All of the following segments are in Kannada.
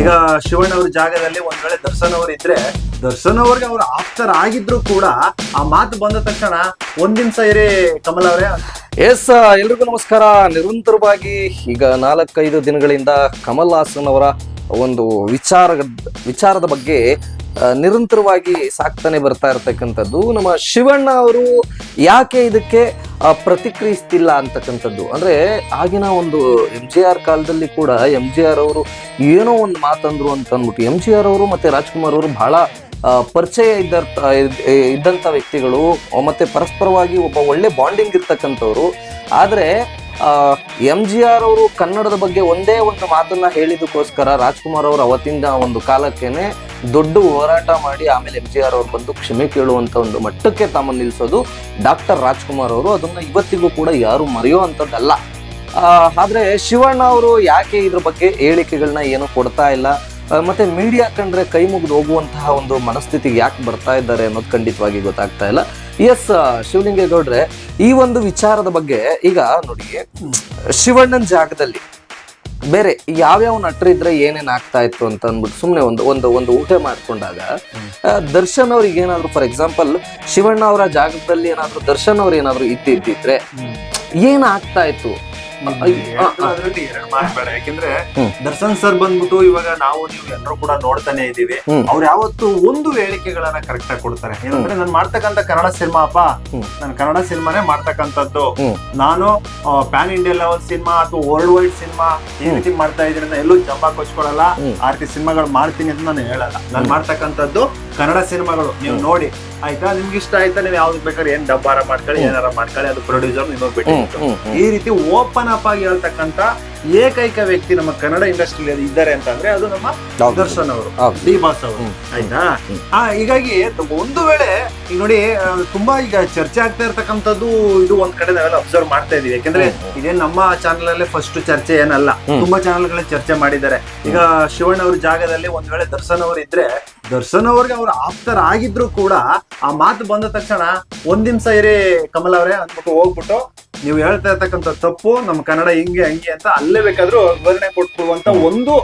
ಈಗ ಶಿವಣ್ಣ ಅವ್ರ ಜಾಗದಲ್ಲಿ ಒಂದ್ ವೇಳೆ ದರ್ಶನ್ ಅವ್ರು ಇದ್ರೆ, ದರ್ಶನ್ ಅವ್ರಿಗೆ ಅವ್ರ ಆಪ್ತರಾಗಿದ್ರು ಕೂಡ ಆ ಮಾತು ಬಂದ ತಕ್ಷಣ ಒಂದ್ ನಿಮಿಷ ಇರಿ ಕಮಲ್ ಅವರೇ. ಎಸ್ ಎಲ್ರಿಗೂ ನಮಸ್ಕಾರ. ನಿರಂತರವಾಗಿ ಈಗ ನಾಲ್ಕೈದು ದಿನಗಳಿಂದ ಕಮಲ್ ಹಾಸನ್ ಅವರ ಒಂದು ವಿಚಾರ ವಿಚಾರದ ಬಗ್ಗೆ ನಿರಂತರವಾಗಿ ಸಾಕ್ತಾನೆ ಬರ್ತಾ ಇರತಕ್ಕಂಥದ್ದು. ನಮ್ಮ ಶಿವಣ್ಣ ಅವರು ಯಾಕೆ ಇದಕ್ಕೆ ಪ್ರತಿಕ್ರಿಯಿಸ್ತಿಲ್ಲ ಅಂತಕ್ಕಂಥದ್ದು. ಅಂದ್ರೆ ಆಗಿನ ಒಂದು ಎಂ ಜಿ ಆರ್ ಕಾಲದಲ್ಲಿ ಕೂಡ ಎಂ ಜಿ ಆರ್ ಅವರು ಏನೋ ಒಂದು ಮಾತಂದ್ರು ಅಂತ ಅಂದ್ಬಿಟ್ಟು ಎಂ ಜಿ ಆರ್ ಅವರು ಮತ್ತೆ ರಾಜ್ಕುಮಾರ್ ಅವರು ಬಹಳ ಪರಿಚಯ ಇದ್ದ ಇದ್ದಂಥ ವ್ಯಕ್ತಿಗಳು, ಮತ್ತೆ ಪರಸ್ಪರವಾಗಿ ಒಬ್ಬ ಒಳ್ಳೆ ಬಾಂಡಿಂಗ್ ಇರ್ತಕ್ಕಂಥವ್ರು. ಆದರೆ ಎಂ ಜಿ ಆರ್ ಅವರು ಕನ್ನಡದ ಬಗ್ಗೆ ಒಂದೇ ಒಂದು ಮಾತನ್ನ ಹೇಳಿದಕ್ಕೋಸ್ಕರ ರಾಜ್ಕುಮಾರ್ ಅವರು ಅವತ್ತಿಂದ ಒಂದು ಕಾಲಕ್ಕೇನೆ ದೊಡ್ಡ ಹೋರಾಟ ಮಾಡಿ ಆಮೇಲೆ ಎಂ ಜಿ ಆರ್ ಅವ್ರು ಬಂದು ಕ್ಷಮೆ ಕೇಳುವಂತ ಒಂದು ಮಟ್ಟಕ್ಕೆ ತಮ್ಮ ನಿಲ್ಲಿಸೋದು ಡಾಕ್ಟರ್ ರಾಜ್ಕುಮಾರ್ ಅವರು. ಅದನ್ನ ಇವತ್ತಿಗೂ ಕೂಡ ಯಾರು ಮರೆಯೋ ಅಂಥದ್ದಲ್ಲ. ಆ, ಆದ್ರೆ ಶಿವಣ್ಣ ಅವರು ಯಾಕೆ ಇದ್ರ ಬಗ್ಗೆ ಹೇಳಿಕೆಗಳನ್ನ ಏನು ಕೊಡ್ತಾ ಇಲ್ಲ? ಮತ್ತೆ ಮೀಡಿಯಾ ಕಂಡ್ರೆ ಕೈ ಮುಗಿದು ಹೋಗುವಂತಹ ಒಂದು ಮನಸ್ಥಿತಿಗೆ ಯಾಕೆ ಬರ್ತಾ ಇದ್ದಾರೆ ಅನ್ನೋದು ಖಂಡಿತವಾಗಿ ಗೊತ್ತಾಗ್ತಾ ಇಲ್ಲ ಎಸ್ ಶಿವಲಿಂಗೇಗೌಡ್ರೆ ಈ ಒಂದು ವಿಚಾರದ ಬಗ್ಗೆ ಈಗ ನೋಡಿ ಶಿವಣ್ಣನ ಜಾಗದಲ್ಲಿ ಬೇರೆ ಯಾವ್ಯಾವ ನಟರಿದ್ರೆ ಏನೇನ್ ಆಗ್ತಾ ಇತ್ತು ಅಂತ ಅಂದ್ಬಿಟ್ಟು ಸುಮ್ಮನೆ ಒಂದು ಒಂದು ಒಂದು ಊಟ ಮಾಡ್ಕೊಂಡಾಗ ದರ್ಶನ್ ಅವ್ರಿಗೆ ಏನಾದ್ರು ಫಾರ್ ಎಕ್ಸಾಂಪಲ್ ಶಿವಣ್ಣ ಅವರ ಜಾಗದಲ್ಲಿ ಏನಾದ್ರು ದರ್ಶನ್ ಅವ್ರು ಏನಾದ್ರು ಇದ್ದಿದ್ದಿದ್ರೆ ಏನ್ ಆಗ್ತಾ ಇತ್ತು. ಅದ್ರಲ್ಲಿ ಎರಡ್ ಮಾತ್ ಬೇಡ ಯಾಕೆಂದ್ರೆ. ದರ್ಶನ್ ಸರ್ ಬಂದ್ಬಿಟ್ಟು ಇವಾಗ ನಾವು ನೀವು ಎಲ್ಲರೂ ಕೂಡ ನೋಡ್ತಾನೆ ಇದೀವಿ ಅವ್ರ ಯಾವತ್ತು ಒಂದು ಹೇಳಿಕೆಗಳನ್ನ ಕರೆಕ್ಟ್ ಆಗಿ ಕೊಡ್ತಾರೆ. ಏನಂದ್ರೆ ನಾನು ಮಾಡ್ತಕ್ಕಂತ ಕನ್ನಡ ಸಿನಿಮಾ ಅಪ್ಪ. ನಾನು ಕನ್ನಡ ಸಿನಿಮಾನೇ ಮಾಡ್ತಕ್ಕಂಥದ್ದು. ನಾನು ಪ್ಯಾನ್ ಇಂಡಿಯಾ ಲೆವೆಲ್ ಸಿನಿಮಾ ಅಥವಾ ವರ್ಲ್ಡ್ ವೈಡ್ ಸಿನಿಮಾ ಈ ರೀತಿ ಮಾಡ್ತಾ ಇದ್ರಿಂದ ಎಲ್ಲೂ ಜಂಬಾ ಕೊಚ್ಕೊಳಲ್ಲ. ಆ ರೀತಿ ಸಿನಿಮಾಗಳು ಮಾಡ್ತೀನಿ ಅಂತ ನಾನು ಹೇಳಲ್ಲ. ನಾನು ಮಾಡ್ತಕ್ಕಂಥದ್ದು ಕನ್ನಡ ಸಿನಿಮಾಗಳು ನೀವು ನೋಡಿ. ಆಯ್ತಾ? ನಿಮ್ಗೆ ಇಷ್ಟ ಆಯ್ತಾ? ನೀವು ಯಾವ್ದು ಬೇಕಾದ್ರೆ ಏನ್ ಡಬ್ಬಾರ ಮಾಡ್ಕೊಳ್ಳಿ ಏನಾರ ಮಾಡ್ಕೊಳ್ಳಿ ಅದು ಪ್ರೊಡ್ಯೂಸರ್ ನಿಮಗೆ ಬಿಟ್ಟು. ಈ ರೀತಿ ಓಪನ್ ಅಪ್ ಆಗಿ ಹೇಳ್ತಕ್ಕಂತ ಏಕೈಕ ವ್ಯಕ್ತಿ ನಮ್ಮ ಕನ್ನಡ ಇಂಡಸ್ಟ್ರಿಯಲ್ಲಿ ಇದ್ದಾರೆ ಅಂತಂದ್ರೆ ಅದು ನಮ್ಮ. ದರ್ಶನ್ ಅವರು. ಡಿ ಬಾಸ್ ಅವರು. ಆಯ್ತಾ. ಆ ಹೀಗಾಗಿ ಒಂದು ವೇಳೆ ಈಗ ನೋಡಿ ತುಂಬಾ ಈಗ ಚರ್ಚೆ ಆಗ್ತಾ ಇರ್ತಕ್ಕಂಥದ್ದು ಇದು ಒಂದ್ ಕಡೆ ನಾವೆಲ್ಲ ಅಬ್ಸರ್ವ್ ಮಾಡ್ತಾ ಇದೀವಿ ಯಾಕಂದ್ರೆ. ಇದೇನ್ ನಮ್ಮ ಚಾನಲ್ ಅಲ್ಲೇ ಫಸ್ಟ್ ಚರ್ಚೆ ಏನಲ್ಲ ತುಂಬಾ ಚಾನಲ್ಗಳಲ್ಲಿ ಚರ್ಚೆ ಮಾಡಿದ್ದಾರೆ ಈಗ ಶಿವಣ್ಣ ಅವ್ರ ಜಾಗದಲ್ಲಿ ಒಂದ್ ವೇಳೆ ದರ್ಶನ್ ಅವರು ಇದ್ರೆ ದರ್ಶನ್ ಅವ್ರಿಗೆ ಅವ್ರ ಆಪ್ತರಾಗಿದ್ರು ಕೂಡ ಆ ಮಾತು ಬಂದ ತಕ್ಷಣ ಒಂದ್ ನಿಮಿಷ ಇರಿ ಕಮಲ್ ಅವರೇ ಅಂದ್ಬಿಟ್ಟು ಹೋಗ್ಬಿಟ್ಟು ನೀವು ಹೇಳ್ತಾ ಇರ್ತಕ್ಕಂಥ ತಪ್ಪು ನಮ್ಮ ಕನ್ನಡ ಹಿಂಗೆ ಹಂಗೆ ಅಂತ ಅಲ್ಲೇ ಬೇಕಾದ್ರೂ ವಿವರಣೆ ಕೊಟ್ಬಿಡುವಂತ ಒಂದು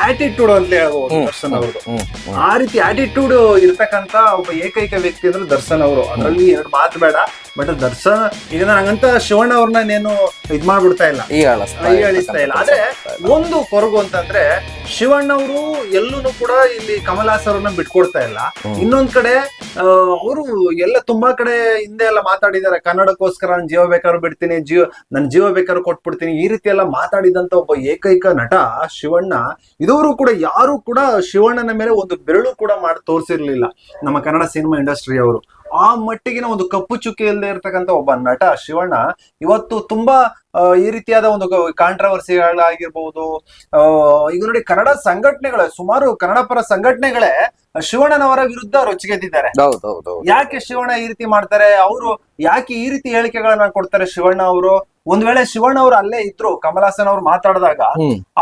ಆಟಿಟ್ಯೂಡ್ ಅಂತ ಹೇಳ್ಬೋದು ದರ್ಶನ್ ಅವ್ರದ್ದು ಹ್ಮ್. ಆ ರೀತಿ ಆಟಿಟ್ಯೂಡ್ ಇರ್ತಕ್ಕಂತ ಒಬ್ಬ ಏಕೈಕ ವ್ಯಕ್ತಿ ಅಂದ್ರೆ ದರ್ಶನ್ ಅವರು. ಅದರಲ್ಲಿ ಎರಡು ಮಾತು ಬೇಡ ಬಟ್ ದರ್ಶನ್ ಈಗ ನಂಗಂತ ಶಿವಣ್ಣ ಅವ್ರನ್ನ ನೇನು ಇದ್ ಮಾಡ್ಬಿಡ್ತಾ ಇಲ್ಲ. ಹೇಳಿಸ್ತಾ ಇಲ್ಲ. ಆದ್ರೆ ಒಂದು ಕೊರಗು ಅಂತಂದ್ರೆ ಶಿವಣ್ಣ ಅವರು ಎಲ್ಲೂ ಕೂಡ ಇಲ್ಲಿ ಕಮಲಾಸ್ ಅವ್ರನ್ನ ಬಿಟ್ಕೊಡ್ತಾ ಇಲ್ಲ. ಇನ್ನೊಂದ್ ಕಡೆ ಅವರು ಎಲ್ಲ ತುಂಬಾ ಕಡೆ ಹಿಂದೆ ಎಲ್ಲ ಮಾತಾಡಿದ್ದಾರೆ. ಕನ್ನಡಕ್ಕೋಸ್ಕರ ನಾನು ಜೀವ ಬೇಕಾದ್ರೂ ಬಿಡ್ತೀನಿ, ಜೀವ ನನ್ನ ಜೀವ ಬೇಕಾದ್ರೂ ಕೊಟ್ಬಿಡ್ತೀನಿ, ಈ ರೀತಿ ಎಲ್ಲ ಮಾತಾಡಿದಂತ ಒಬ್ಬ ಏಕೈಕ ನಟ ಶಿವಣ್ಣ ಇದುವರು ಕೂಡ ಯಾರು ಕೂಡ ಶಿವಣ್ಣನ ಮೇಲೆ ಒಂದು ಬೆರಳು ಕೂಡ ಮಾಡಿ, ತೋರಿಸಿರ್ಲಿಲ್ಲ ನಮ್ಮ ಕನ್ನಡ ಸಿನಿಮಾ ಇಂಡಸ್ಟ್ರಿ ಅವರು. ಆ ಮಟ್ಟಿಗಿನ ಒಂದು ಕಪ್ಪು ಚುಕ್ಕಿ ಇಲ್ಲದೆ ಒಬ್ಬ ನಟ ಶಿವಣ್ಣ, ಇವತ್ತು ತುಂಬಾ ಈ ರೀತಿಯಾದ ಒಂದು ಕಾಂಟ್ರವರ್ಸಿಗಳಾಗಿರ್ಬಹುದು ಈಗ ನೋಡಿ ಕನ್ನಡ ಸಂಘಟನೆಗಳೇ, ಸುಮಾರು ಕನ್ನಡ ಪರ ಸಂಘಟನೆಗಳೇ ಶಿವಣ್ಣನವರ ವಿರುದ್ಧ ರೊಚ್ಚಿಗೆದ್ದಿದ್ದಾರೆ. ಯಾಕೆ ಶಿವಣ್ಣ ಈ ರೀತಿ ಮಾಡ್ತಾರೆ? ಅವರು ಯಾಕೆ ಈ ರೀತಿ ಹೇಳಿಕೆಗಳನ್ನ ಕೊಡ್ತಾರೆ ಶಿವಣ್ಣ ಅವರು? ಒಂದ್ ವೇಳೆ ಶಿವಣ್ಣ ಅವರು ಅಲ್ಲೇ ಇದ್ರು ಕಮಲಾಸನ್ ಅವ್ರು ಮಾತಾಡಿದಾಗ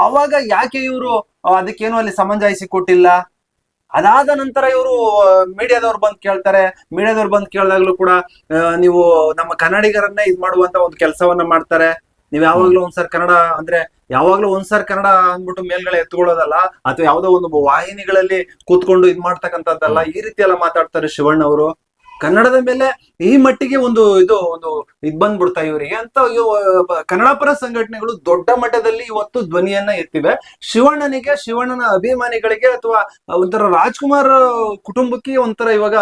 ಅವಾಗ ಯಾಕೆ ಇವರು ಅದಕ್ಕೇನು ಅಲ್ಲಿ ಸಮಂಜಾಯಿಸಿ ಕೊಟ್ಟಿಲ್ಲ? ಅದಾದ ನಂತರ ಇವರು ಮೀಡಿಯಾದವ್ರು ಬಂದ್ ಕೇಳ್ತಾರೆ. ಮೀಡಿಯಾದವ್ರು ಬಂದ್ ಕೇಳಿದಾಗ್ಲೂ ಕೂಡ ನೀವು ನಮ್ಮ ಕನ್ನಡಿಗರನ್ನೇ ಇದ್ ಮಾಡುವಂತ ಒಂದು ಕೆಲಸವನ್ನ ಮಾಡ್ತಾರೆ. ನೀವ್ ಯಾವಾಗ್ಲೂ ಒಂದ್ಸಾರಿ ಕನ್ನಡ ಅಂದ್ರೆ ಯಾವಾಗ್ಲೂ ಒಂದ್ಸಾರಿ ಕನ್ನಡ ಅಂದ್ಬಿಟ್ಟು ಮೇಲ್ಗಡೆ ಎತ್ಕೊಳ್ಳೋದಲ್ಲ ಅಥವಾ ಯಾವ್ದೋ ಒಂದು ವಾಹಿನಿಗಳಲ್ಲಿ ಕೂತ್ಕೊಂಡು ಇದ್ ಮಾಡ್ತಕ್ಕಂಥದ್ದಲ್ಲ ಈ ರೀತಿ ಎಲ್ಲ ಮಾತಾಡ್ತಾರೆ ಶಿವಣ್ಣ ಅವರು. ಕನ್ನಡದ ಮೇಲೆ ಈ ಮಟ್ಟಿಗೆ ಒಂದು ಇದು, ಒಂದು ಇದ್ ಬಂದ್ಬಿಡ್ತಾ ಇವರಿಗೆ. ಅಂತ ಕನ್ನಡ ಪರ ಸಂಘಟನೆಗಳು ದೊಡ್ಡ ಮಟ್ಟದಲ್ಲಿ ಇವತ್ತು ಧ್ವನಿಯನ್ನ ಎತ್ತಿವೆ. ಶಿವಣ್ಣನಿಗೆ, ಶಿವಣ್ಣನ ಅಭಿಮಾನಿಗಳಿಗೆ ಅಥವಾ ಒಂಥರ ರಾಜ್ಕುಮಾರ್ ಕುಟುಂಬಕ್ಕೆ ಒಂಥರ ಇವಾಗ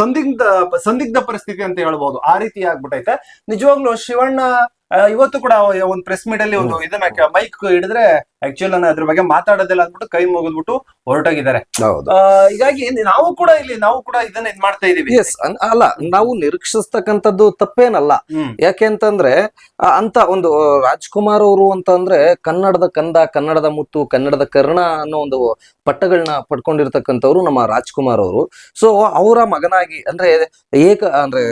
ಸಂದಿಗ್ಧ ಸಂದಿಗ್ಧ ಪರಿಸ್ಥಿತಿ ಅಂತ ಹೇಳ್ಬಹುದು ಆ ರೀತಿ ಆಗ್ಬಿಟ್ಟೈತೆ ನಿಜವಾಗ್ಲೂ ಶಿವಣ್ಣ ಇವತ್ತು ಕೂಡ ಒಂದು ಪ್ರೆಸ್ ಮೀಟ್ ಅಲ್ಲಿ ಒಂದು ಇದನ್ನ ಮೈಕ್ ಹಿಡಿದ್ರೆ ಆಕ್ಚುಲಿ ನಾನು ಅದ್ರ ಬಗ್ಗೆ ಮಾತಾಡೋದಿಲ್ಲ ಅಂದ್ಬಿಟ್ಟು ಕೈ ಮುಗಿದ್ಬಿಟ್ಟು ಹೊರಟೋಗಿದ್ದಾರೆ. ಹೀಗಾಗಿ ನಾವು ಕೂಡ ಇಲ್ಲಿ ನಾವು ಕೂಡ ಇದನ್ನ ಇದ್ ಮಾಡ್ತಾ ಇದೀವಿ. ಎಸ್ ಅಲ್ಲ ನಾವು ನಿರೀಕ್ಷಿಸ್ತಕ್ಕಂಥದ್ದು ತಪ್ಪೇನಲ್ಲ. ಯಾಕೆ ಅಂತಂದ್ರೆ ಅಂತ ಒಂದು ರಾಜ್ಕುಮಾರ್ ಅವರು ಅಂತಂದ್ರೆ ಕನ್ನಡದ ಕಂದ ಕನ್ನಡದ ಮುತ್ತು ಕನ್ನಡದ ಕರ್ಣ ಅನ್ನೋ ಒಂದು ಪಟ್ಟಗಳನ್ನ ಪಡ್ಕೊಂಡಿರ್ತಕ್ಕಂಥವ್ರು ನಮ್ಮ ರಾಜ್ಕುಮಾರ್ ಅವರು. ಸೊ ಅವರ ಮಗನಾಗಿ ಅಂದ್ರೆ ಏಕ ಅಂದ್ರೆ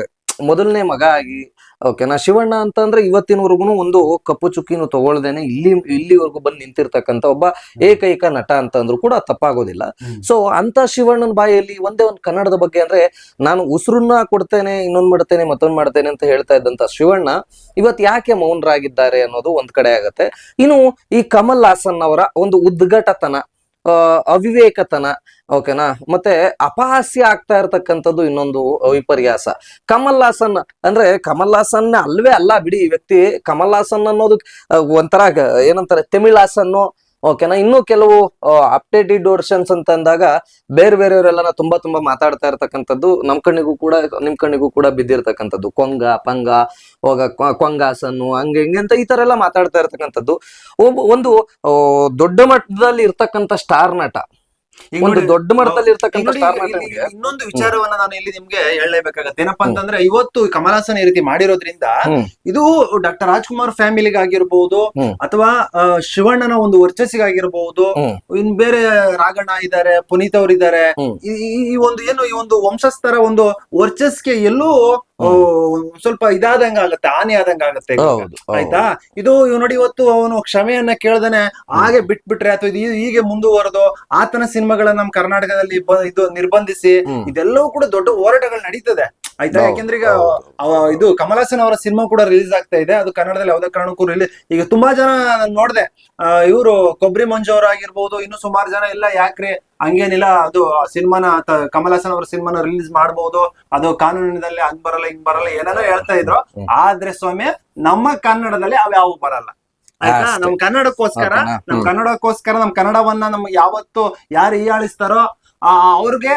ಮೊದಲನೇ ಮಗ ಆಗಿ ಓಕೆನಾ ಶಿವಣ್ಣ ಅಂತಂದ್ರೆ ಇವತ್ತಿನವರೆಗೂ ಒಂದು ಕಪ್ಪು ಚುಕ್ಕಿನೂ ತಗೊಳ್ದೇನೆ ಇಲ್ಲಿ ಇಲ್ಲಿವರೆಗೂ ಬಂದು ನಿಂತಿರ್ತಕ್ಕಂತ ಒಬ್ಬ ಏಕೈಕ ನಟ ಅಂತ ಅಂದ್ರು ಕೂಡ ತಪ್ಪಾಗೋದಿಲ್ಲ. ಸೊ ಅಂತ ಶಿವಣ್ಣನ ಬಾಯಲ್ಲಿ ಒಂದೇ ಒಂದು ಕನ್ನಡದ ಬಗ್ಗೆ ಅಂದ್ರೆ ನಾನು ಉಸಿರನ್ನ ಕೊಡ್ತೇನೆ ಇನ್ನೊಂದ್ ಮಾಡ್ತೇನೆ ಮತ್ತೊಂದ್ ಮಾಡ್ತೇನೆ ಅಂತ ಹೇಳ್ತಾ ಇದ್ದಂತ ಶಿವಣ್ಣ ಇವತ್ ಯಾಕೆ ಮೌನರಾಗಿದ್ದಾರೆ ಅನ್ನೋದು ಒಂದ್ ಕಡೆ ಆಗತ್ತೆ. ಇನ್ನು ಈ ಕಮಲ್ ಹಾಸನ್ ಅವರ ಒಂದು ಉದ್ಘಟತನ ಅವಿವೇಕತನ ಓಕೆನಾ ಮತ್ತೆ ಅಪಹಾಸ್ಯ ಆಗ್ತಾ ಇರತಕ್ಕಂಥದ್ದು ಇನ್ನೊಂದು ವಿಪರ್ಯಾಸ. ಕಮಲ್ ಹಾಸನ್ ಅಂದ್ರೆ ಕಮಲ್ ಹಾಸನ್ ಅಲ್ವೇ ಅಲ್ಲ ಬಿಡಿ ಈ ವ್ಯಕ್ತಿ. ಕಮಲ್ ಹಾಸನ್ ಅನ್ನೋದು ಒಂಥರ ಏನಂತಾರೆ ತಮಿಳ್ ಹಾಸನ್ನು ಓಕೆನಾ ಇನ್ನು ಕೆಲವು ಅಪ್ಡೇಟೆಡ್ ವರ್ಷನ್ಸ್ ಅಂತ ಅಂದಾಗ ಬೇರೆ ಬೇರೆಯವರೆಲ್ಲ ತುಂಬಾ ತುಂಬಾ ಮಾತಾಡ್ತಾ ಇರ್ತಕ್ಕಂಥದ್ದು, ನಮ್ ಕಣ್ಣಿಗೂ ಕೂಡ, ನಿಮ್ ಕಣ್ಣಿಗೂ ಕೂಡ ಬಿದ್ದಿರ್ತಕ್ಕಂಥದ್ದು. ಕೊಂಗ, ಪಂಗ, ಹೋಗ ಕೊಂಗಾಸನ್ನು, ಹಂಗೆ ಹಿಂಗೆ ಅಂತ ಈ ತರ ಎಲ್ಲ ಮಾತಾಡ್ತಾ ಇರ್ತಕ್ಕಂಥದ್ದು. ಒಬ್ಬ ಒಂದು ದೊಡ್ಡ ಮಟ್ಟದಲ್ಲಿ ಇರ್ತಕ್ಕಂಥ ಸ್ಟಾರ್ ನಟ. ಒಂದು ದೊಡ್ಡ ಮಟ್ಟದಲ್ಲಿ ಇರ್ತಕ್ಕಂಥ ಇನ್ನೊಂದು ವಿಚಾರವನ್ನ ನಾನು ಇಲ್ಲಿ ನಿಮ್ಗೆ ಹೇಳಲೇಬೇಕಾಗತ್ತೆ. ಏನಪ್ಪಾ ಅಂತಂದ್ರೆ ಇವತ್ತು ಕಮಲ್ ಹಾಸನ್ ಈ ರೀತಿ ಮಾಡಿರೋದ್ರಿಂದ ಇದು ಡಾಕ್ಟರ್ ರಾಜ್ಕುಮಾರ್ ಫ್ಯಾಮಿಲಿಗಾಗಿರ್ಬಹುದು. ಅಥವಾ ಶಿವಣ್ಣನ ಒಂದು ವರ್ಚಸ್ಸಿಗಾಗಿರ್ಬಹುದು. ಇನ್ ಬೇರೆ ರಾಗಣ್ಣ ಇದ್ದಾರೆ ಪುನೀತ್ ಅವ್ರಿದ್ದಾರೆ ಈ ಒಂದು ಏನು ಈ ಒಂದು ವಂಶಸ್ಥರ ಒಂದು ವರ್ಚಸ್ಗೆ ಎಲ್ಲೂ ಸ್ವಲ್ಪ ಇದಾದಂಗ ಆಗತ್ತೆ ಹಾನಿ ಆದಂಗ ಆಗತ್ತೆ. ಆಯ್ತಾ? ಇದು ಇವ್ ನೋಡಿ ಇವತ್ತು ಅವನು ಕ್ಷಮೆಯನ್ನ ಕೇಳ್ದನೆ ಹಾಗೆ ಬಿಟ್ಬಿಟ್ರೆ ಅಥವಾ ಇದು ಹೀಗೆ ಮುಂದುವರೆದು ಆತನ ಸಿನಿಮಾಗಳನ್ನ ನಮ್ ಕರ್ನಾಟಕದಲ್ಲಿ ಇದು ನಿರ್ಬಂಧಿಸಿ ಇದೆಲ್ಲವೂ ಕೂಡ ದೊಡ್ಡ ಹೋರಾಟಗಳು ನಡೀತದೆ. ಆಯ್ತಾ? ಯಾಕೆಂದ್ರೆ ಈಗ ಅವ- ಇದು ಕಮಲ್ ಹಾಸನ್ ಅವರ ಸಿನಿಮಾ ಕೂಡ ರಿಲೀಸ್ ಆಗ್ತಾ ಇದೆ. ಅದು ಕನ್ನಡದಲ್ಲಿ ಯಾವ್ದೇ ಕಾರಣಕ್ಕೂ ರಿಲೀಸ್ ಈಗ ತುಂಬಾ ಜನ ನಾನ್ ನೋಡ್ದೆ. ಇವರು ಕೊಬ್ಬರಿ ಮಂಜು ಅವ್ರ ಆಗಿರ್ಬೋದು ಇನ್ನು ಸುಮಾರು ಜನ ಇಲ್ಲ ಯಾಕ್ರಿ ಹಂಗೇನಿಲ್ಲ ಅದು ಸಿನಿಮಾನ ಕಮಲ್ ಹಾಸನ್ ಅವರ ಸಿನಿಮಾನ ರಿಲೀಸ್ ಮಾಡಬಹುದು ಅದು ಕಾನೂನಿನಲ್ಲಿ ಹಂಗ್ ಬರಲ್ಲ ಹಿಂಗ್ ಬರಲ್ಲ ಏನೇನೋ ಹೇಳ್ತಾ ಇದ್ರು. ಆದ್ರೆ ಸ್ವಾಮಿ ನಮ್ಮ ಕನ್ನಡದಲ್ಲಿ ಅವ್ಯಾವು ಬರಲ್ಲ. ಆಯ್ತಾ? ಅಷ್ಟೇ. ನಮ್ ಕನ್ನಡಕ್ಕೋಸ್ಕರ? ನಮ್ ಹ್ಮ್. ಕನ್ನಡಕ್ಕೋಸ್ಕರ ನಮ್ ಕನ್ನಡವನ್ನ ನಮ್ಗೆ ಯಾವತ್ತು ಯಾರು ಹೀಯಾಳಿಸ್ತಾರೋ ಆ ಅವ್ರಿಗೆ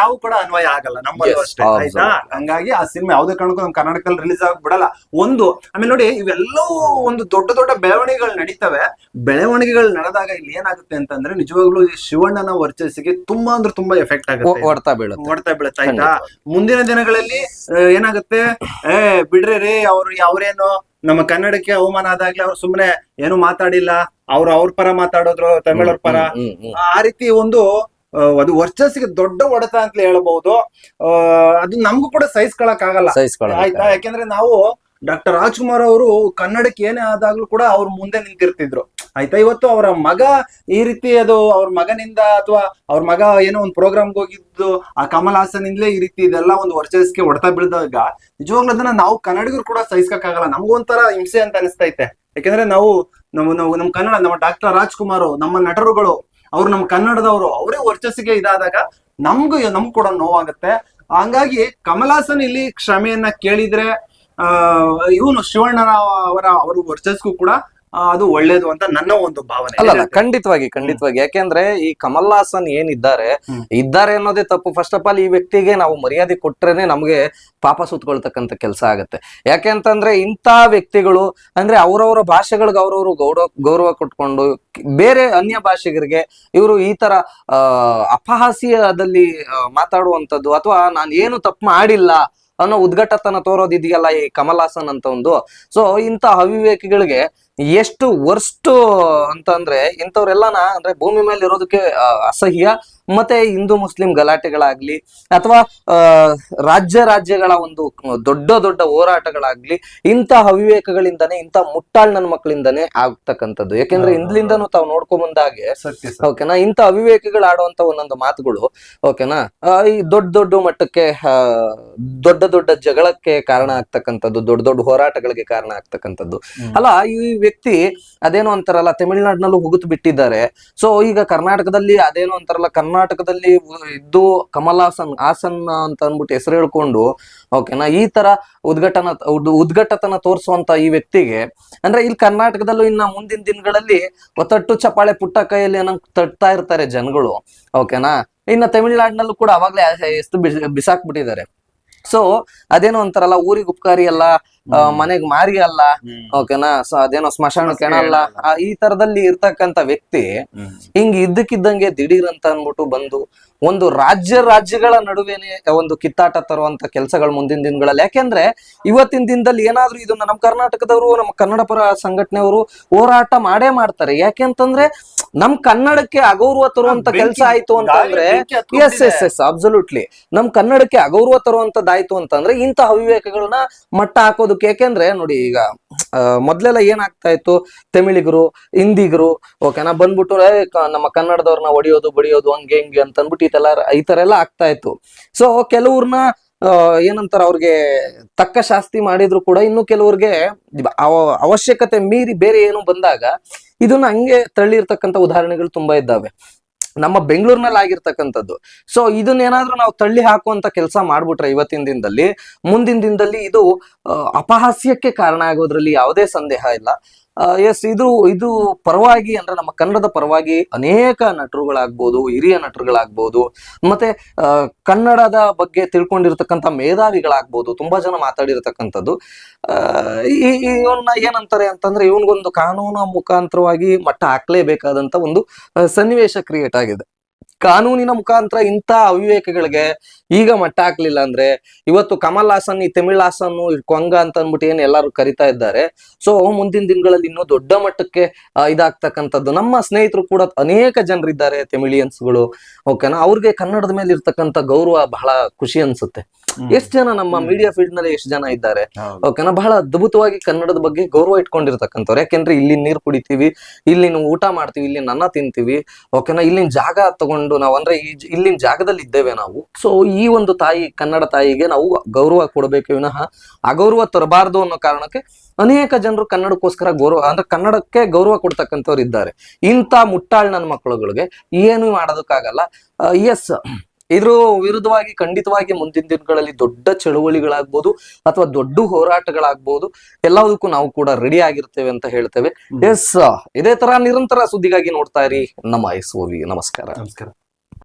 ಯಾವ ಕೂಡ ಅನ್ವಯ ಆಗಲ್ಲ. ನಮ್ಮಲ್ಲೂ ಅಷ್ಟೇ ಆಯ್ತಾ? ಹಂಗಾಗಿ ಆ ಸಿನಿಮಾ ಯಾವ್ದೇ ಕಾರಣಕ್ಕೂ ನಮ್ ಕರ್ನಾಟಕದಲ್ಲಿ ರಿಲೀಸ್ ಆಗ್ಬಿಡಲ್ಲ. ಒಂದು ಆಮೇಲೆ ನೋಡಿ ಇವೆಲ್ಲವೂ ಒಂದು ದೊಡ್ಡ ದೊಡ್ಡ ಬೆಳವಣಿಗೆಗಳು ನಡೀತವೆ. ಬೆಳವಣಿಗೆಗಳು ನಡೆದಾಗ ಇಲ್ಲಿ ಏನಾಗುತ್ತೆ ಅಂತಂದ್ರೆ ನಿಜವಾಗ್ಲೂ ಈ ಶಿವಣ್ಣನ ವರ್ಚಸ್ಸಿಗೆ ತುಂಬಾ ಅಂದ್ರೆ ತುಂಬಾ ಎಫೆಕ್ಟ್ ಆಗುತ್ತೆ ಹೊಡ್ತಾ ಬೀಳುತ್ತೆ. ನೋಡ್ತಾ ಬೀಳುತ್ತೆ ಆಯ್ತಾ? ಮುಂದಿನ ದಿನಗಳಲ್ಲಿ ಏನಾಗುತ್ತೆ? ಏ ಬಿಡ್ರಿ ರೀ ಅವ್ರು ಅವ್ರೇನು ನಮ್ಮ ಕನ್ನಡಕ್ಕೆ ಅವಮಾನ ಆದಾಗ್ಲೇ ಅವ್ರು ಸುಮ್ನೆ ಏನು ಮಾತಾಡಿಲ್ಲ. ಅವ್ರು ಅವ್ರ ಪರ ಮಾತಾಡೋದ್ರು ತಮಿಳವ್ರ ಪರ. ಆ ರೀತಿ ಒಂದು ಅದು ವರ್ಚಸ್ಸಿಗೆ ದೊಡ್ಡ ಹೊಡೆತ ಅಂತ ಹೇಳಬಹುದು ಅದು ನಮ್ಗೂ ಕೂಡ ಸಹಿಸ್ಕೊಳಕ್ ಆಗಲ್ಲ. ಆಯ್ತಾ? ಯಾಕೆಂದ್ರೆ ನಾವು ಡಾಕ್ಟರ್ ರಾಜ್ಕುಮಾರ್ ಅವರು ಕನ್ನಡಕ್ಕೆ ಏನೇ ಆದಾಗ್ಲೂ ಕೂಡ ಅವ್ರ ಮುಂದೆ ನಿಂತಿರ್ತಿದ್ರು. ಆಯ್ತಾ? ಇವತ್ತು ಅವರ ಮಗ ಈ ರೀತಿ ಅದು ಅವ್ರ ಮಗನಿಂದ ಅಥವಾ ಅವ್ರ ಮಗ ಏನೋ ಒಂದು ಪ್ರೋಗ್ರಾಮ್ಗೆ ಹೋಗಿದ್ದು ಆ ಕಮಲ್ ಹಾಸನಿಂದಲೇ ಈ ರೀತಿ ಇದೆಲ್ಲ ಒಂದು ವರ್ಚಸ್ಗೆ ಹೊಡೆತ ಬೀಳ್ದಾಗ ನಿಜವಾಗ್ಲೂ ಅದನ್ನ ನಾವು ಕನ್ನಡಿಗರು ಕೂಡ ಸಹಿಸ್ಕೊಕ್ಕಾಗಲ್ಲ ನಮಗೂ ಒಂಥರ ಹಿಂಸೆ ಅಂತ ಅನಿಸ್ತೈತೆ. ಯಾಕೆಂದ್ರೆ ನಾವು ನಮ್ಮ ನಾವು ನಮ್ಮ ಕನ್ನಡ ನಮ್ಮ ಡಾಕ್ಟರ್ ರಾಜ್ಕುಮಾರ್ ನಮ್ಮ ನಟರುಗಳು ಅವ್ರು ನಮ್ಮ ಕನ್ನಡದವರು ಅವರೇ ವರ್ಚಸ್ಸಿಗೆ ಇದಾದಾಗ ನಮ್ಗೂ ನಮ್ಗ್ ಕೂಡ ನೋವಾಗುತ್ತೆ. ಹಂಗಾಗಿ ಕಮಲಾಸನ್ ಇಲ್ಲಿ ಕ್ಷಮೆಯನ್ನ ಕೇಳಿದ್ರೆ ಇವನು ಶಿವಣ್ಣನ ಅವರ ಅವ್ರ ವರ್ಚಸ್ಗೂ ಕೂಡ ಅದು ಒಳ್ಳೇದು ಅಂತ ನನ್ನ ಒಂದು ಭಾವನೆ. ಅಲ್ಲ ಖಂಡಿತವಾಗಿ ಖಂಡಿತವಾಗಿ. ಯಾಕೆಂದ್ರೆ ಈ ಕಮಲ್ ಹಾಸನ್ ಏನಿದ್ದಾರೆ ಇದ್ದಾರೆ ಅನ್ನೋದೇ ತಪ್ಪು. ಫಸ್ಟ್ ಆಫ್ ಆಲ್ ಈ ವ್ಯಕ್ತಿಗೆ ನಾವು ಮರ್ಯಾದೆ ಕೊಟ್ರೇನೆ ನಮಗೆ ಪಾಪ ಸುತ್ಕೊಳ್ತಕ್ಕಂಥ ಕೆಲಸ ಆಗುತ್ತೆ. ಯಾಕೆ ಅಂತಂದ್ರೆ ಇಂಥ ವ್ಯಕ್ತಿಗಳು ಅಂದ್ರೆ ಅವರವರ ಭಾಷೆಗಳಿಗೆ ಅವ್ರವ್ರು ಗೌರವ ಗೌರವ ಕೊಟ್ಕೊಂಡು ಬೇರೆ ಅನ್ಯ ಭಾಷಿಗರಿಗೆ ಇವರು ಈ ತರ ಅಪಹಾಸ್ಯದಲ್ಲಿ ಮಾತಾಡುವಂತದ್ದು ಮಾತಾಡುವಂಥದ್ದು ಅಥವಾ ನಾನು ಏನು ತಪ್ಪು ಮಾಡಿಲ್ಲ ಅನ್ನೋ ಉದ್ಘಟತನ ತೋರೋದಿದೆಯಲ್ಲ ಈ ಕಮಲ್ ಹಾಸನ್ ಅಂತ ಒಂದು. ಸೊ ಇಂಥ ಅವಿವೇಕಿಗಳಿಗೆ ಎಷ್ಟು ವರ್ಸ್ಟ್ ಅಂತಂದ್ರೆ ಇಂಥವ್ರೆಲ್ಲಾನ ಅಂದ್ರೆ ಭೂಮಿ ಮೇಲೆ ಇರೋದಕ್ಕೆ ಅಸಹ್ಯ ಮತ್ತೆ ಹಿಂದೂ ಮುಸ್ಲಿಂ ಗಲಾಟೆಗಳಾಗ್ಲಿ ಅಥವಾ ರಾಜ್ಯ ರಾಜ್ಯಗಳ ಒಂದು ದೊಡ್ಡ ದೊಡ್ಡ ಹೋರಾಟಗಳಾಗ್ಲಿ ಇಂಥ ಅವಿವೇಕಗಳಿಂದನೇ ಇಂಥ ಮುಟ್ಟಾಳ್ ನನ್ನ ಮಕ್ಕಳಿಂದಾನೇ ಆಗ್ತಕ್ಕಂಥದ್ದು. ಯಾಕೆಂದ್ರೆ ಇಂದ್ಲಿಂದನೂ ತಾವು ನೋಡ್ಕೊಂಡ್ ಬಂದಾಗೆ. ಓಕೆನಾ? ಇಂಥ ಅವಿವೇಕಗಳು ಆಡುವಂತ ಒಂದೊಂದು ಮಾತುಗಳು ಓಕೆನಾ? ಈ ದೊಡ್ಡ ದೊಡ್ಡ ಮಟ್ಟಕ್ಕೆ ಆ, ದೊಡ್ಡ ದೊಡ್ಡ ಜಗಳಕ್ಕೆ ಕಾರಣ ಆಗ್ತಕ್ಕಂಥದ್ದು ದೊಡ್ಡ ದೊಡ್ಡ ಹೋರಾಟಗಳಿಗೆ ಕಾರಣ ಆಗ್ತಕ್ಕಂಥದ್ದು. ಅಲ್ಲ ಈ ವ್ಯಕ್ತಿ ಅದೇನು ಅಂತಾರಲ್ಲ ತಮಿಳ್ನಾಡಿನಲ್ಲೂ ಹುಗುತ್ ಬಿಟ್ಟಿದ್ದಾರೆ. ಸೊ ಈಗ ಕರ್ನಾಟಕದಲ್ಲಿ ಅದೇನು ಅಂತಾರಲ್ಲ ಕರ್ನಾಟಕದಲ್ಲಿ ಇದ್ದು ಕಮಲ್ ಹಾಸನ್ ಅಂತ ಅಂದ್ಬಿಟ್ಟು ಹೆಸರು ಹೇಳ್ಕೊಂಡು ಓಕೆನಾ ಈ ತರ ಉದ್ಘಾಟನ ಉದ್ಘಟತನ ತೋರಿಸುವಂತ ಈ ವ್ಯಕ್ತಿಗೆ, ಅಂದ್ರೆ ಇಲ್ಲಿ ಕರ್ನಾಟಕದಲ್ಲೂ ಇನ್ನ ಮುಂದಿನ ದಿನಗಳಲ್ಲಿ ಒತ್ತಟ್ಟು ಚಪಾಳೆ ಪುಟ್ಟ ಕೈಯಲ್ಲಿ ಏನಂಗ್ ತಟ್ತಾ ಇರ್ತಾರೆ ಜನಗಳು ಓಕೆನಾ ಇನ್ನ ತಮಿಳ್ನಾಡಿನಲ್ಲೂ ಕೂಡ ಅವಾಗ್ಲೇ ಎಷ್ಟು ಬಿಸಾಕ್ಬಿಟ್ಟಿದ್ದಾರೆ. ಸೊ ಅದೇನೋ ಅಂತಾರಲ್ಲ ಊರಿಗೆ ಉಪಕಾರಿ ಅಲ್ಲ ಮನೆಗ್ ಮಾರಿ ಅಲ್ಲ. ಓಕೆನಾ? ಸೊ ಅದೇನೋ ಸ್ಮಶಾನ ಕೆಣಲ್ಲ ಈ ತರದಲ್ಲಿ ಇರ್ತಕ್ಕಂತ ವ್ಯಕ್ತಿ ಹಿಂಗ ಇದ್ದಕ್ಕಿದ್ದಂಗೆ ದಿಢೀರ್ ಅಂತ ಅನ್ಬಿಟ್ಟು ಬಂದು ಒಂದು ರಾಜ್ಯ ರಾಜ್ಯಗಳ ನಡುವೆನೆ ಒಂದು ಕಿತ್ತಾಟ ತರುವಂತ ಕೆಲಸಗಳು ಮುಂದಿನ ದಿನಗಳಲ್ಲಿ. ಯಾಕೆಂದ್ರೆ ಇವತ್ತಿನ ದಿನದಲ್ಲಿ ಏನಾದ್ರೂ ಇದನ್ನ ನಮ್ಮ ಕರ್ನಾಟಕದವರು ನಮ್ಮ ಕನ್ನಡ ಪರ ಸಂಘಟನೆಯವರು ಹೋರಾಟ ಮಾಡೇ ಮಾಡ್ತಾರೆ. ಯಾಕೆಂತಂದ್ರೆ ನಮ್ ಕನ್ನಡಕ್ಕೆ ಅಗೌರವ ತರುವಂತ ಕೆಲಸ ಆಯ್ತು ಅಂತಂದ್ರೆ ಎಸ್ ಎಸ್ ಎಸ್ ಅಬ್ಸಲ್ಯೂಟ್ಲಿ ನಮ್ ಕನ್ನಡಕ್ಕೆ ಅಗೌರವ ತರುವಂತದ್ದಾಯ್ತು ಅಂತಂದ್ರೆ ಇಂತಹ ಅವಿವೇಕಗಳನ್ನ ಮಟ್ಟ ಹಾಕೋದಕ್ಕೆ ಯಾಕೆಂದ್ರೆ ನೋಡಿ ಈಗ ಮೊದ್ಲೆಲ್ಲ ಏನಾಗ್ತಾ ಇತ್ತು? ತಮಿಳಿಗರು, ಹಿಂದಿಗರು ಓಕೆನಾ ಬಂದ್ಬಿಟ್ಟು ನಮ್ಮ ಕನ್ನಡದವ್ರನ್ನ ಹೊಡಿಯೋದು ಬಡಿಯೋದು, ಹಂಗೆ ಹಿಂಗೆ ಅಂತ ಅಂದ್ಬಿಟ್ಟು ಈ ತರ ಈ ತರ ಎಲ್ಲ ಆಗ್ತಾ ಇತ್ತು. ಸೊ ಕೆಲವ್ರನ್ನ ಏನಂತಾರ, ಅವ್ರಿಗೆ ತಕ್ಕ ಶಾಸ್ತಿ ಮಾಡಿದ್ರು ಕೂಡ ಇನ್ನು ಕೆಲವ್ರಿಗೆ ಅವಶ್ಯಕತೆ ಮೀರಿ ಬೇರೆ ಏನು ಬಂದಾಗ ಇದನ್ನ ಹಂಗೆ ತಳ್ಳಿರ್ತಕ್ಕಂಥ ಉದಾಹರಣೆಗಳು ತುಂಬಾ ಇದ್ದಾವೆ. ನಮ್ಮ ಬೆಂಗಳೂರಿನಲ್ಲಿ ಆಗಿರ್ತಕ್ಕಂಥದ್ದು. ಸೊ ಇದನ್ನೇನಾದ್ರೂ ನಾವು ತಳ್ಳಿ ಹಾಕುವಂತ ಕೆಲಸ ಮಾಡ್ಬಿಟ್ರೆ ಇವತ್ತಿನ ದಿನದಲ್ಲಿ, ಮುಂದಿನ ದಿನದಲ್ಲಿ ಇದು ಅಪಹಾಸ್ಯಕ್ಕೆ ಕಾರಣ ಆಗೋದ್ರಲ್ಲಿ ಯಾವುದೇ ಸಂದೇಹ ಇಲ್ಲ. ಎಸ್ ಇದು ಇದು ಪರವಾಗಿ ಅಂದ್ರೆ ನಮ್ಮ ಕನ್ನಡದ ಪರವಾಗಿ ಅನೇಕ ನಟರುಗಳಾಗ್ಬೋದು, ಹಿರಿಯ ನಟರುಗಳಾಗ್ಬೋದು, ಮತ್ತೆ ಕನ್ನಡದ ಬಗ್ಗೆ ತಿಳ್ಕೊಂಡಿರ್ತಕ್ಕಂಥ ಮೇಧಾವಿಗಳಾಗ್ಬೋದು, ತುಂಬಾ ಜನ ಮಾತಾಡಿರ್ತಕ್ಕಂಥದ್ದು. ಇವನ್ನ ಏನಂತಾರೆ ಅಂತಂದ್ರೆ ಇವನ್ಗೊಂದು ಕಾನೂನು ಮುಖಾಂತರವಾಗಿ ಮಟ್ಟ ಹಾಕ್ಲೇಬೇಕಾದಂತ ಒಂದು ಸನ್ನಿವೇಶ ಕ್ರಿಯೇಟ್ ಆಗಿದೆ. ಕಾನೂನಿನ ಮುಖಾಂತರ ಇಂಥ ಅವಿವೇಕಗಳಿಗೆ ಈಗ ಮಟ್ಟ ಹಾಕ್ಲಿಲ್ಲ ಅಂದ್ರೆ ಇವತ್ತು ಕಮಲ್ ಹಾಸನ್ ಈ ತಮಿಳ್ ಹಾಸನ್ ಕೊಂಗ ಅಂತ ಅಂದ್ಬಿಟ್ಟು ಏನ್ ಎಲ್ಲರೂ ಕರಿತಾ ಇದ್ದಾರೆ. ಸೊ ಮುಂದಿನ ದಿನಗಳಲ್ಲಿ ಇನ್ನೂ ದೊಡ್ಡ ಮಟ್ಟಕ್ಕೆ ಇದಾಗ್ತಕ್ಕಂಥದ್ದು. ನಮ್ಮ ಸ್ನೇಹಿತರು ಕೂಡ ಅನೇಕ ಜನರಿದ್ದಾರೆ ತಮಿಳಿಯನ್ಸ್ಗಳು. ಓಕೆನಾ ಅವ್ರಿಗೆ ಕನ್ನಡದ ಮೇಲೆ ಇರ್ತಕ್ಕಂಥ ಗೌರವ ಬಹಳ ಖುಷಿ ಅನ್ಸುತ್ತೆ. ಎಷ್ಟ್ ಜನ ನಮ್ಮ ಮೀಡಿಯಾ ಫೀಲ್ಡ್ನಲ್ಲಿ ಎಷ್ಟು ಜನ ಇದ್ದಾರೆ. ಓಕೆನಾ ಬಹಳ ಅದ್ಭುತವಾಗಿ ಕನ್ನಡದ ಬಗ್ಗೆ ಗೌರವ ಇಟ್ಕೊಂಡಿರ್ತಕ್ಕಂಥವ್ರು. ಯಾಕೆಂದ್ರೆ ಇಲ್ಲಿ ನೀರ್ ಕುಡಿತೀವಿ ಇಲ್ಲಿ ಊಟ ಮಾಡ್ತೀವಿ ಇಲ್ಲಿ ಅನ್ನ ತಿಂತೀವಿ. ಓಕೆನಾ ಇಲ್ಲಿನ ಜಾಗ ತಗೊಂಡು ನಾವು ಅಂದ್ರೆ ಇಲ್ಲಿನ ಜಾಗದಲ್ಲಿ ಇದ್ದೇವೆ ನಾವು. ಸೊ ಈ ಒಂದು ತಾಯಿ, ಕನ್ನಡ ತಾಯಿಗೆ ನಾವು ಗೌರವ ಕೊಡಬೇಕು. ವಿನಃ ಅಗೌರವ ತರಬಾರ್ದು ಅನ್ನೋ ಕಾರಣಕ್ಕೆ ಅನೇಕ ಜನರು ಕನ್ನಡಕ್ಕೋಸ್ಕರ ಗೌರವ, ಅಂದ್ರೆ ಕನ್ನಡಕ್ಕೆ ಗೌರವ ಕೊಡ್ತಕ್ಕಂಥವ್ರು ಇದ್ದಾರೆ. ಇಂಥ ಮುಟ್ಟಾಳ್ ನನ್ನ ಮಕ್ಕಳುಗಳಿಗೆ ಏನು ಮಾಡೋದಕ್ಕಾಗಲ್ಲ. ಎಸ್ ಇದ್ರ ವಿರುದ್ಧವಾಗಿ ಖಂಡಿತವಾಗಿ ಮುಂದಿನ ದಿನಗಳಲ್ಲಿ ದೊಡ್ಡ ಚಳುವಳಿಗಳಾಗ್ಬೋದು ಅಥವಾ ದೊಡ್ಡ ಹೋರಾಟಗಳಾಗ್ಬೋದು ಎಲ್ಲದಕ್ಕೂ ನಾವು ಕೂಡ ರೆಡಿ ಆಗಿರ್ತೇವೆ ಅಂತ ಹೇಳ್ತೇವೆ. ಎಸ್ ಇದೇ ತರ ನಿರಂತರ ಸುದ್ದಿಗಾಗಿ ನೋಡ್ತಾ ಇರಿ. ನಮ್ಮ ಎಸ್ ನಮಸ್ಕಾರ. ನಮಸ್ಕಾರ.